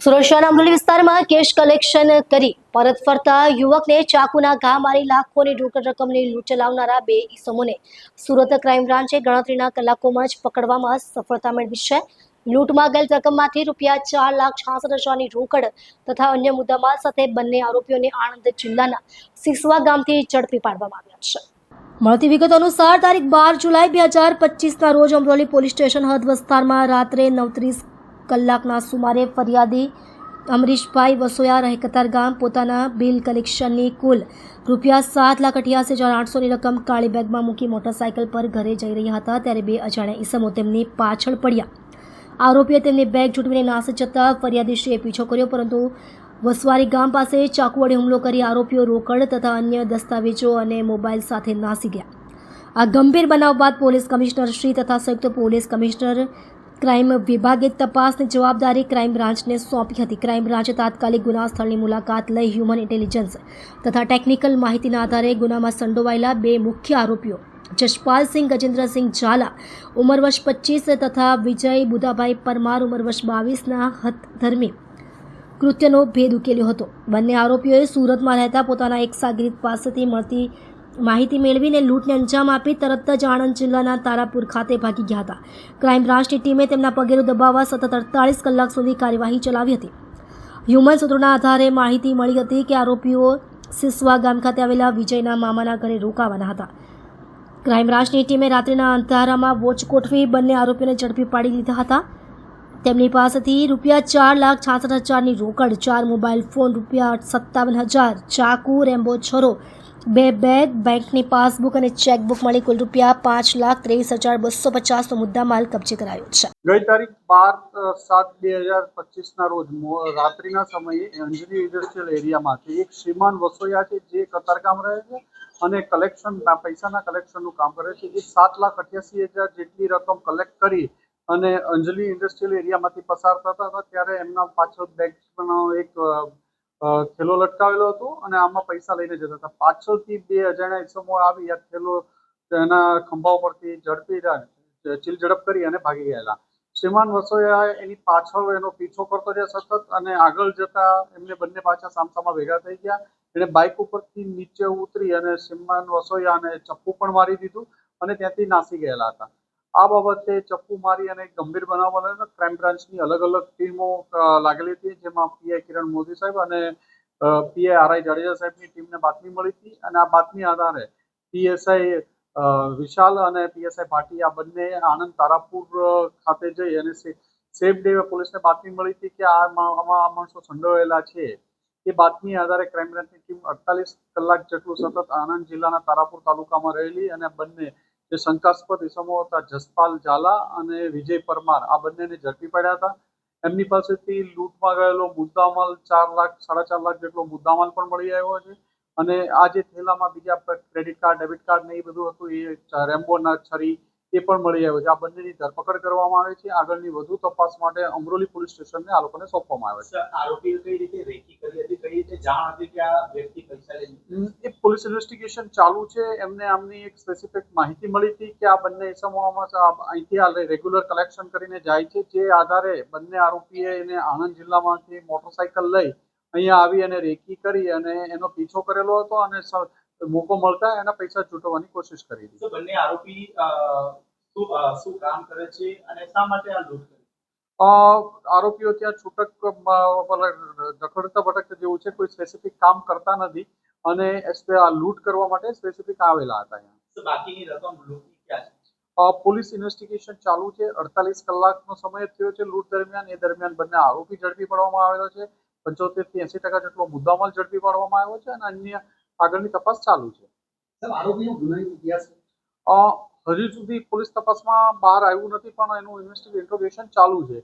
સુરક્ષાના અમરેલી વિસ્તારમાં cache collection કરી પરત ફરતા યુવકને ચાકુના ઘા મારી લાખોની રોકડ રકમની લૂંટ ચલાવનારા બે ઈસમોને સુરત ક્રાઇમ બ્રાન્ચે ગણતરીના કલાકોમાં જ પકડવામાં સફળતા મેળવી છે. લૂંટમાં ગયેલ રકમમાંથી રૂપિયા ચાર લાખ છાસઠ હજારની રોકડ તથા અન્ય મુદ્દામાલ સાથે બંને આરોપીઓને આણંદ જિલ્લાના સિસવા ગામથી ઝડપી પાડવામાં આવ્યા છે. મળતી વિગત અનુસાર તારીખ બાર જુલાઈ બે હજાર પચીસના રોજ અમરોલી પોલીસ સ્ટેશન હદ વિસ્તારમાં રાત્રે નવત્રીસ કલાકના સુમારે ફરિયાદી અમરીશભાઈ વસોયા રહે કતારગામ પોતાના બિલ કલેક્શનની કુલ રૂપિયા સાત લાખ અઠ્યાસી હજાર આઠસોની રકમ કાળી બેગમાં મૂકી મોટરસાયકલ પર ઘરે જઈ રહ્યા હતા ત્યારે બે અજાણ્યા ઈસમો તેમની પાછળ પડ્યા. આરોપીએ તેમની બેગ છૂટવીને નાસી જતા ફરિયાદીશ્રીએ પીછો કર્યો, પરંતુ વસવારી ગામ પાસે ચાકુ વડે હુમલો કરી આરોપીઓ રોકડ તથા અન્ય દસ્તાવેજો અને મોબાઈલ સાથે નાસી ગયા. આ ગંભીર બનાવ બાદ પોલીસ કમિશનર શ્રી તથા સંયુક્ત પોલીસ કમિશનર ક્રાઇમ વિભાગે તપાસની જવાબદારી ક્રાઇમ બ્રાન્ચને સોંપી હતી. ક્રાઇમ બ્રાન્ચે તાત્કાલિક ગુના સ્થળની મુલાકાત લઈ હ્યુમન ઇન્ટેલિજન્સ તથા ટેકનિકલ માહિતીના આધારે ગુનામાં સંડોવાયેલા બે મુખ્ય આરોપીઓ જશપાલસિંહ ગજેન્દ્રસિંહ ઝાલા, ઉંમર વર્ષ પચીસ તથા વિજય બુધાભાઈ પરમાર, ઉંમર વર્ષ બાવીસના હતધર્મી કૃત્યનો ભેદ ઉકેલ્યો હતો. બંને આરોપીઓએ સુરતમાં રહેતા પોતાના એક સાગરીત પાસેથી મળતી માહિતી મેળવીને લૂંટને અંજામ આપી તરત જ આણંદ જિલ્લાના તારાપુર ખાતે ભાગી ગયા હતા. ક્રાઇમ બ્રાન્ચની ટીમે તેમના પગેરું દબાવવા સતત અડતાળીસ કલાક સુધી કાર્યવાહી ચલાવી હતી. હ્યુમન સૂત્રોના આધારે માહિતી મળી હતી કે આરોપીઓ સિસવા ગામ ખાતે આવેલા વિજયના મામાના ઘરે રોકાવાના હતા. ક્રાઇમ બ્રાન્ચની ટીમે રાત્રિના અંધારામાં વોચ ગોઠવી બંને આરોપીઓને ઝડપી પાડી લીધા હતા. તેમની પાસેથી રૂપિયા ચાર લાખ છાસઠ હજારની રોકડ, ચાર મોબાઈલ ફોન, રૂપિયા સત્તાવન હજાર ચાકુ, રેમ્બો, છરો બે બેગ, બેંકની પાસબુક અને ચેકબુક મળી કુલ રૂપિયા પાંચ લાખ ત્રેવીસ હજાર બસો પચાસનો મુદ્દામાલ કબજે કરાયો છે. ગઈ તારીખ બાર સાત, બે હજાર પચીસના રોજ રાત્રિના સમયે અંજની ઇન્ડસ્ટ્રીયલ એરિયામાંથી એક શ્રીમાન વસોયા છે, જે કતારગામ રહે છે અને કલેક્શન પૈસાના કલેક્શનનું કામ કરે છે. એ સાત લાખ અઠ્યાસી હજાર જેટલી રકમ કલેક્ટ કરી અને અંજલી ઇન્ડસ્ટ્રીયલ એરિયામાંથી પસાર થતા હતા. ત્યારે એમના પાછળ બેગનો એક થેલો લટકાવેલો હતો અને આમાં પૈસા લઈને જતા હતા. પાછળથી બે અજાણ્યા ઇસમો આવી આ થેલો એના ખંભા ઉપરથી ઝડપી ચીલ ઝડપ કરી અને ભાગી ગયેલા. શ્રીમાન વસોયા એની પાછળ એનો પીછો કરતો રહ્યા સતત અને આગળ જતા એમને બંને પાછા સામસામા ભેગા થઈ ગયા. એણે બાઇક ઉપરથી નીચે ઉતરી અને શ્રીમાન વસોયાને ચપ્પુ પણ મારી દીધું અને ત્યાંથી નાસી ગયેલા હતા. આ બાબતે ચપ્પુ મારી અને ગંભીર બનાવ ક્રાઇમ બ્રાન્ચની અલગ અલગ ટીમો લાગેલી હતી, જેમાં પીઆઈ કિરણ મોદી સાહેબ અને પીઆઈ આરઆઈ જાડેજા સાહેબની ટીમને બાતમી મળી હતી અને આ બાતમી આધારે પીએસઆઈ વિશાલ અને પીએસઆઈ ભાટી આ બંને આણંદ તારાપુર ખાતે જઈ અને સેફ ડે પોલીસને બાતમી મળી હતી કે આ માણસો સંડોવાયેલા છે. એ બાતમી આધારે ક્રાઇમ બ્રાન્ચની ટીમ અડતાલીસ કલાક જેટલું સતત આણંદ જિલ્લાના તારાપુર તાલુકામાં રહેલી અને બંને જે શંકાસ્પદ ઇસમો હતા, જસપાલ ઝાલા અને વિજય પરમાર, આ બંનેને ઝડપી પડ્યા હતા. એમની પાસેથી લૂંટમાં ગયેલો મુદ્દામાલ ચાર લાખ, સાડા ચાર લાખ જેટલો મુદ્દામાલ પણ મળી આવ્યો છે. અને આ જે થેલામાં બીજા ક્રેડિટ કાર્ડ, ડેબિટ કાર્ડ ને એ બધું હતું, એ રેમ્બોના છરી એ પણ મળી આવ્યો છે. આ બંનેની ધરપકડ કરવામાં આવે છે. આગળની વધુ તપાસ માટે અમરોલી પોલીસ સ્ટેશનને આ લોકોને સોંપવામાં આવે છે. આરોપીએ કઈ રીતે રેકી કરી હતી? જાણ હતી કે આ વ્યક્તિ પૈસા લઈને એ પોલીસ ઇન્વેસ્ટિગેશન ચાલુ છે. એમને આમની એક સ્પેસિફિક માહિતી મળી હતી કે આ બંને ઇસમોમાં અહીંથી આ રેગ્યુલર કલેક્શન કરીને જાય છે. જે આધારે બંને આરોપીએ એને આણંદ જિલ્લામાંથી મોટરસાયકલ લઈ અહીંયા આવી અને રેકી કરી અને એનો પીછો કરેલો હતો અને મોકો મળતા એના પૈસા છૂટવાની કોશિશ કરી હતી બંને આરોપી શું કામ કરે છે અને શા માટે આ લૂંટ? આરોપીઓ ત્યાં છૂટક દખડતા ભટકતા જેવું છે કોઈ સ્પેસિફિક કામ કરતા નથી અને આ લૂંટ કરવા માટે સ્પેસિફિક આવેલા હતા અહીંયા. બાકીની રકમ પોલીસ ઇન્વેસ્ટિગેશન ચાલુ છે અડતાલીસ કલાકનો સમય થયો છે લૂંટ દરમિયાન એ દરમિયાન બંને આરોપી ઝડપી પાડવામાં આવેલો છે પંચોતેરથી એસી ટકા જેટલો મુદ્દામાલ ઝડપી પાડવામાં આવ્યો છે અને અન્ય આગળની તપાસ ચાલુ છે. આરોપીનો ગુનાહિત ઇતિહાસ? હજી સુધી પોલીસ તપાસમાં બહાર આવ્યું નથી પણ એનું ઇન્વેસ્ટિગેશન ચાલુ છે.